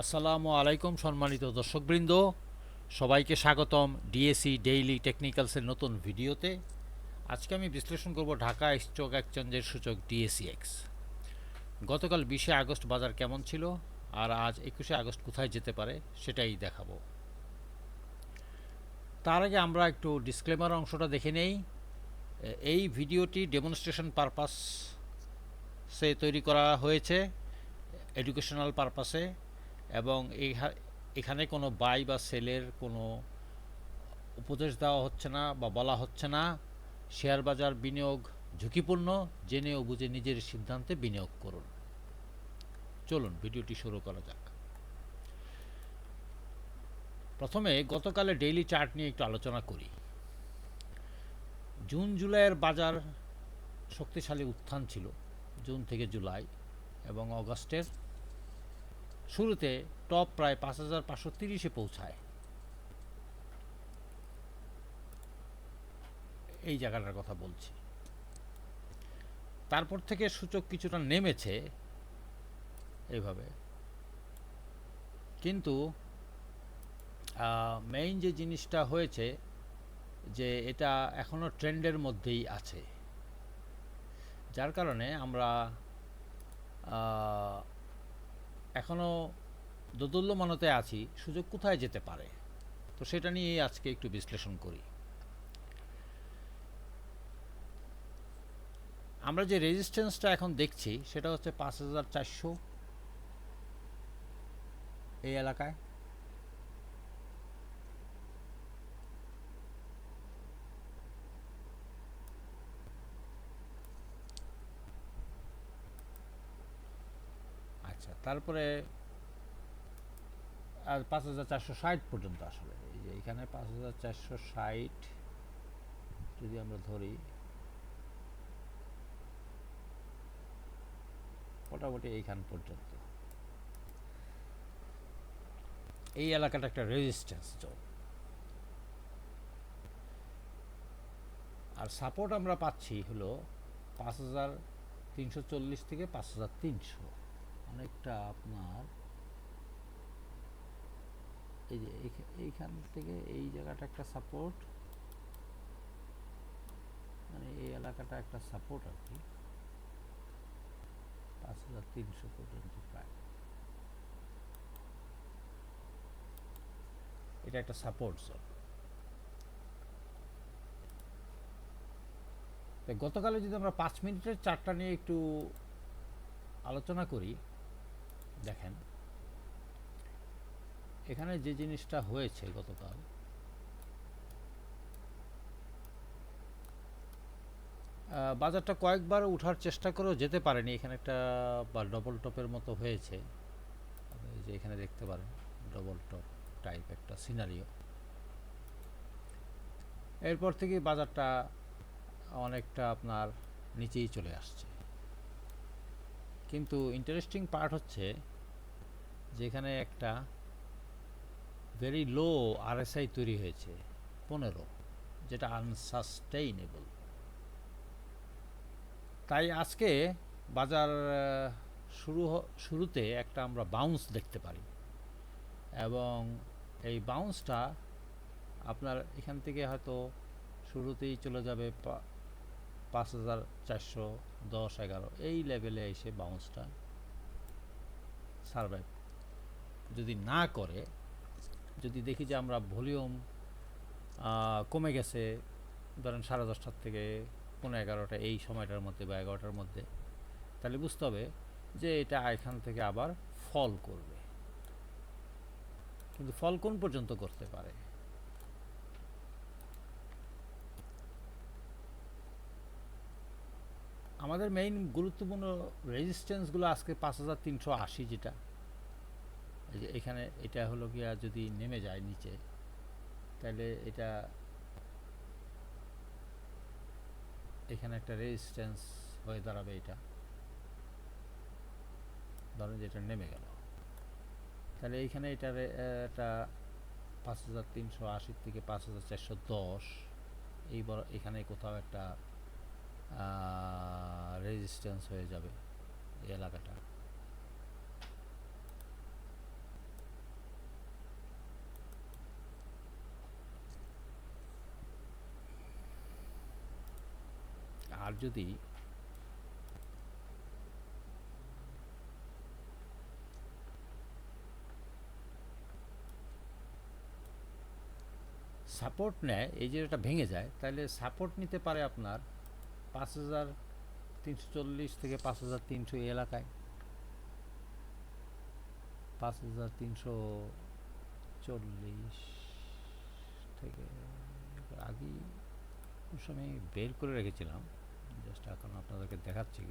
আসসালামু আলাইকুম সম্মানিত দর্শকবৃন্দ। সবাইকে স্বাগতম ডিএসি ডেইলি টেকনিক্যালসের নতুন ভিডিওতে। আজকে আমি বিশ্লেষণ করব ঢাকা স্টক এক্সচেঞ্জের সূচক ডিএসিএক্স গতকাল বিশে আগস্ট বাজার কেমন ছিল? আর আজ একুশে আগস্ট কোথায় যেতে পারে? সেটাই দেখাবো। তার আগে আমরা একটু ডিসক্লেমার অংশটা দেখে নেই। এই ভিডিওটি ডেমনস্ট্রেশন পারপাস সে তৈরি করা হয়েছে। এডুকেশনাল পারপাসে এবং এখানে কোনো বাই বা সেলের কোনো উপদেশ দেওয়া হচ্ছে না বা বলা হচ্ছে না। শেয়ার বাজার বিনিয়োগ ঝুঁকিপূর্ণ, জেনে ও বুঝে নিজের সিদ্ধান্তে বিনিয়োগ করুন। চলুন, ভিডিওটি শুরু করা যাক। প্রথমে গতকালে ডেইলি চার্ট নিয়ে একটু আলোচনা করি। জুন জুলাইয়ের বাজার শক্তিশালী উত্থান ছিল, জুন থেকে জুলাই এবং অগস্টের। শুরুতে টপ প্রায় পাঁচ হাজার পাঁচশো তিরিশে পৌঁছায়। এই জায়গাটার কথা বলছি। তারপর থেকে সূচক কিছুটা নেমেছে এইভাবে। কিন্তু মেইন যে জিনিসটা হয়েছে যে এটা এখনও ট্রেন্ডের মধ্যেই আছে। যার কারণে আমরা এখনও দোদুল্যমানতে আছি, সুযোগ কোথায় যেতে পারে? তো সেটা নিয়েই আজকে একটু বিশ্লেষণ করি। আমরা যে রেজিস্ট্যান্সটা এখন দেখছি, সেটা হচ্ছে পাঁচ হাজার চারশো এই এলাকায়। আচ্ছা তারপরে আর পাঁচ হাজার চারশো ষাট পর্যন্ত আসলে এই যে এখানে পাঁচ হাজার চারশো ষাট যদি আমরা ধরি, মোটামুটি এইখান পর্যন্ত। এই এলাকাটা একটা রেজিস্ট্যান্স জোন আর সাপোর্ট আমরা পাচ্ছি হলো পাঁচ হাজার তিনশো চল্লিশ থেকে পাঁচ হাজার তিনশো। অনেকটা আপনার এই যে এইখান থেকে এই জায়গাটা একটা সাপোর্ট মানে এই এলাকাটা একটা সাপোর্ট আর কি। পাঁচ হাজার তিনশো পর্যন্ত প্রায়। এটা একটা সাপোর্ট জোন গতকালে যদি আমরা পাঁচ মিনিটের চারটা নিয়ে একটু আলোচনা করি দেখেন, এখানে যে জিনিসটা হয়েছে গতকাল বাজারটা কয়েকবার উঠার চেষ্টা করেও যেতে পারেনি। এখানে একটা, বা ডবল টপের মতো হয়েছে। যে এখানে দেখতে পারেন ডবল টপ টাইপ একটা সিনারিও এরপর থেকে বাজারটা অনেকটা আপনার নিচেই চলে আসছে। কিন্তু ইন্টারেস্টিং পার্ট হচ্ছে যেখানে একটা ভেরি লো আরএসআই তৈরি হয়েছে, পনেরো, যেটা আনসাস্টেইনেবল তাই আজকে বাজার শুরু শুরুতে একটা আমরা বাউন্স দেখতে পারি। এবং এই বাউন্সটা আপনার এখান থেকে হয়তো শুরুতেই চলে যাবে পাঁচ হাজার চারশো দশ এগারো, এই লেভেলে এসে বাউন্সটা সার্ভাইভ যদি না করে, যদি দেখি যে আমরা ভলিউম কমে গেছে, ধরেন সাড়ে দশটার থেকে পনেরো এগারোটা এই সময়টার মধ্যে বা এগারোটার মধ্যে, তাহলে বুঝতে হবে যে এটা এখান থেকে আবার ফল করবে। কিন্তু ফল কোন পর্যন্ত করতে পারে? আমাদের মেইন গুরুত্বপূর্ণ রেজিস্ট্যান্সগুলো আজকে পাঁচ হাজার তিনশো আশি যেটা এখানে এটা হলো গিয়া যদি নেমে যায় নিচে তাহলে এটা এখানে একটা রেজিস্ট্যান্স হয়ে দাঁড়াবে এটা। ধরেন যে এটা নেমে গেল। তাহলে এইখানে এটা রে- আহ, এটা পাঁচ হাজার তিনশো আশির থেকে পাঁচ হাজার চারশো দশ এই বড় এখানে কোথাও একটা রেজিস্ট্যান্স হয়ে যাবে এই এলাকাটা। আর যদি সাপোর্ট নেয়, এই যে এটা ভেঙে যায়, তাহলে সাপোর্ট নিতে পারে আপনার পাঁচ হাজার তিনশো চল্লিশ থেকে পাঁচ হাজার তিনশো এলাকায়। পাঁচ হাজার তিনশো চল্লিশ থেকে আগেই আমি বের করে রেখেছিলাম। জাস্ট এখন আপনাদেরকে দেখাচ্ছি।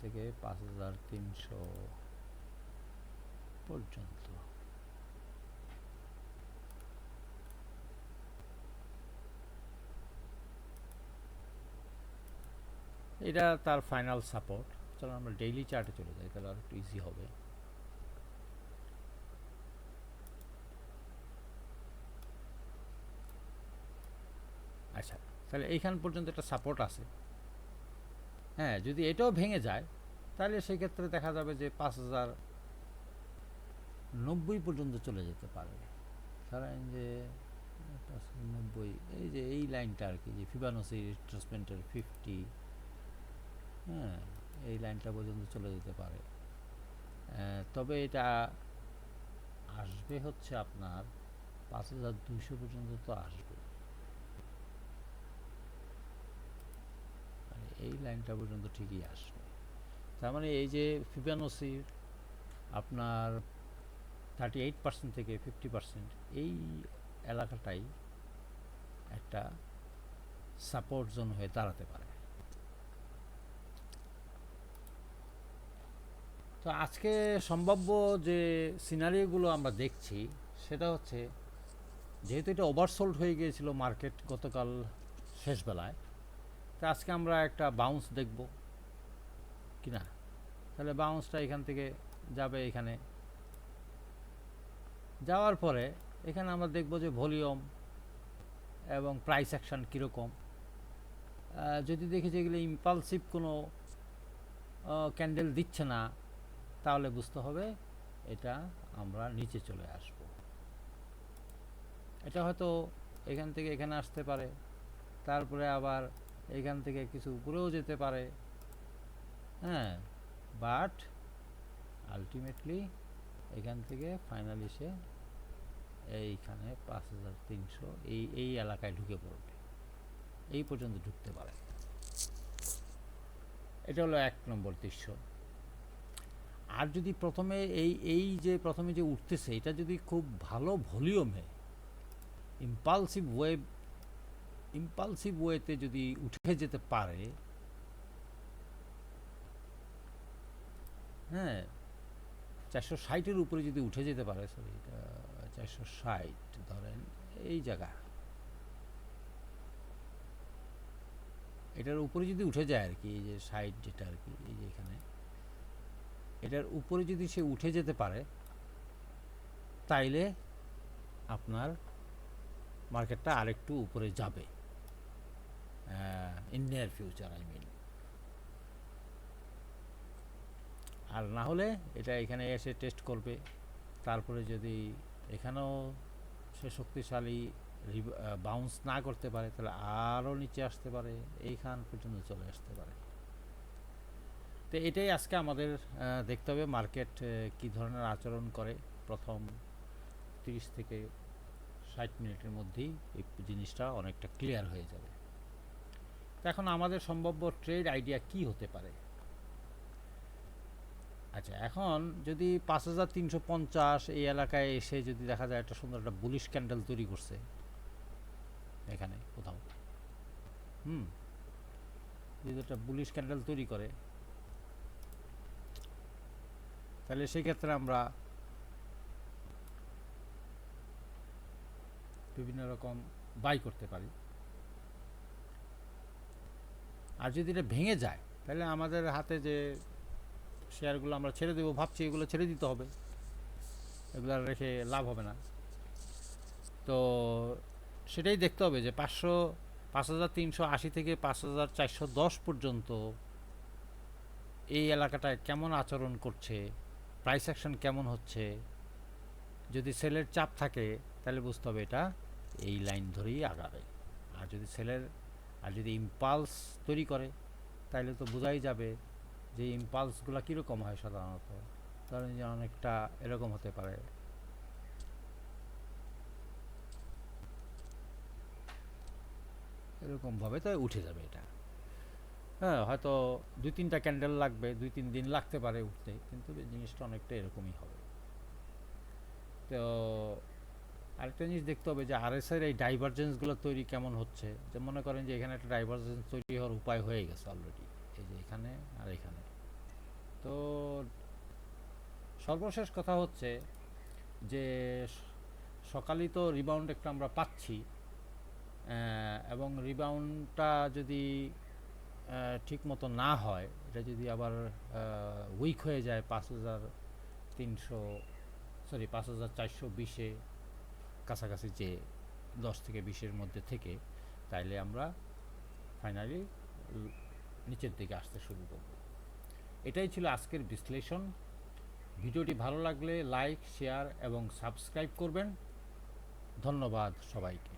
থেকে পাঁচ হাজার তিনশো পর্যন্ত। এটা তার ফাইনাল সাপোর্ট চলো আমরা ডেইলি চার্টে চলে যাই, তাহলে আর একটু ইজি হবে আচ্ছা তাহলে এইখান পর্যন্ত একটা সাপোর্ট আছে। হ্যাঁ যদি এটাও ভেঙে যায়, তাহলে সেই ক্ষেত্রে দেখা যাবে যে পাঁচ হাজার নব্বই পর্যন্ত চলে যেতে পারে ধরেন যে নব্বই, এই যে এই লাইনটা আর কি, যে ফিবানোসি রিট্রেসমেন্টের ফিফটি হ্যাঁ এই লাইনটা পর্যন্ত চলে যেতে পারে। তবে এটা আসবে হচ্ছে আপনার পাঁচ হাজার দুইশো পর্যন্ত তো আসবে মানে এই লাইনটা পর্যন্ত ঠিকই আসবে। তার মানে এই যে ফিবানোসির আপনার থার্টি এইট পার্সেন্ট থেকে ফিফটি পার্সেন্ট এই এলাকাটাই একটা সাপোর্ট জোন হয়ে দাঁড়াতে পারে। তো আজকে সম্ভাব্য যে সিনারিওগুলো আমরা দেখছি, সেটা হচ্ছে যেহেতু এটা ওভারসোল্ড হয়ে গিয়েছিল মার্কেট গতকাল শেষবেলায় তা আজকে আমরা একটা বাউন্স দেখব। কি না তাহলে বাউন্সটা এখান থেকে যাবে এখানে। যাওয়ার পরে এখানে আমরা দেখব যে ভলিউম এবং প্রাইস অ্যাকশন কীরকম। যদি দেখি যে এগুলো ইম্পালসিভ কোনো ক্যান্ডেল দিচ্ছে না, তাহলে বুঝতে হবে এটা আমরা নিচে চলে আসব। এটা হয়তো এখান থেকে এখানে আসতে পারে। তারপরে আবার এখান থেকে কিছু উপরেও যেতে পারে। হ্যাঁ বাট আলটিমেটলি এখান থেকে ফাইনালি সে এইখানে পাঁচ হাজার তিনশো এই এই এলাকায় ঢুকে পড়বে। এই পর্যন্ত ঢুকতে পারে। এটা হলো এক নম্বর দৃশ্য। আর যদি প্রথমে এই এই যে প্রথমে যে উঠতেছে, এটা যদি খুব ভালো ভলিউমে ইম্পালসিভ ওয়ে ইম্পালসিভ ওয়েতে যদি উঠে যেতে পারে হ্যাঁ চারশো ষাটের উপরে যদি উঠে যেতে পারে সরি চারশো ষাট ধরেন, এই জায়গা। এটার উপরে যদি উঠে যায় আর কি এই যে ষাট যেটা আর কি এই যে এখানে, এটার উপরে যদি সে উঠে যেতে পারে, তাইলে আপনার মার্কেটটা আরেকটু উপরে যাবে। In near future I mean আর না হলে এটা এখানে এসে টেস্ট করবে। তারপরে যদি এখানেও সে শক্তিশালী বাউন্স না করতে পারে, তাহলে আরও নিচে আসতে পারে, এইখান পর্যন্ত চলে আসতে পারে। তো এটাই আজকে আমাদের দেখতে হবে মার্কেট কী ধরনের আচরণ করে প্রথম তিরিশ থেকে ষাট মিনিটের মধ্যেই এই জিনিসটা অনেকটা ক্লিয়ার হয়ে যাবে। এখন আমাদের সম্ভাব্য ট্রেড আইডিয়া কি হতে পারে? আচ্ছা এখন যদি পাঁচ হাজার তিনশো পঞ্চাশ এই এলাকায় এসে যদি দেখা যায় একটা সুন্দর একটা বুলিশ ক্যান্ডেল তৈরি করছে, এখানে কোথাও, হুম, যদি একটা বুলিশ ক্যান্ডেল তৈরি করে, তাহলে সেক্ষেত্রে আমরা বিভিন্ন রকম বাই করতে পারি। আর যদি এটা ভেঙে যায়, তাহলে আমাদের হাতে যে শেয়ারগুলো আমরা ছেড়ে দেবো, ভাবছি এগুলো ছেড়ে দিতে হবে। এগুলো আর রেখে লাভ হবে না। তো সেটাই দেখতে হবে যে পাঁচশো, পাঁচ হাজার তিনশো আশি থেকে পাঁচ হাজার চারশো দশ পর্যন্ত এই এলাকাটায় কেমন আচরণ করছে প্রাইস অ্যাকশন কেমন হচ্ছে, যদি সেলের চাপ থাকে, তাহলে বুঝতে হবে এটা এই লাইন ধরেই আগাবে। আর যদি সেলের আর যদি ইম্পালস তৈরি করে তাহলে তো বোঝাই যাবে যে ইম্পালসগুলো কীরকম হয় সাধারণত। ধরেন যে অনেকটা এরকম হতে পারে। এরকমভাবে তো উঠে যাবে এটা। হ্যাঁ হয়তো দুই তিনটা ক্যান্ডেল লাগবে, দুই তিন দিন লাগতে পারে উঠতে, কিন্তু জিনিসটা অনেকটা এরকমই হবে। তো আরেকটা জিনিস দেখতে হবে যে আরএসের এই ডাইভারজেন্সগুলো তৈরি কেমন হচ্ছে? যে মনে করেন যে এখানে একটা ডাইভারজেন্স তৈরি হওয়ার উপায় হয়ে গেছে অলরেডি এই যে এখানে আর এখানে। তো সর্বশেষ কথা হচ্ছে যে সকালেই তো রিবাউন্ড একটা আমরা পাচ্ছি এবং রিবাউন্ডটা যদি ঠিক মতো না হয়, এটা যদি আবার উইক হয়ে যায় পাঁচ হাজার তিনশো সরি পাঁচ হাজার চারশো বিশে কাছাকাছি যে দশ থেকে বিশের মধ্যে থেকে, তাইলে আমরা ফাইনালি নিচের দিকে আসতে শুরু করব। এটাই ছিল আজকের বিশ্লেষণ। ভিডিওটি ভালো লাগলে লাইক, শেয়ার এবং সাবস্ক্রাইব করবেন। ধন্যবাদ সবাইকে।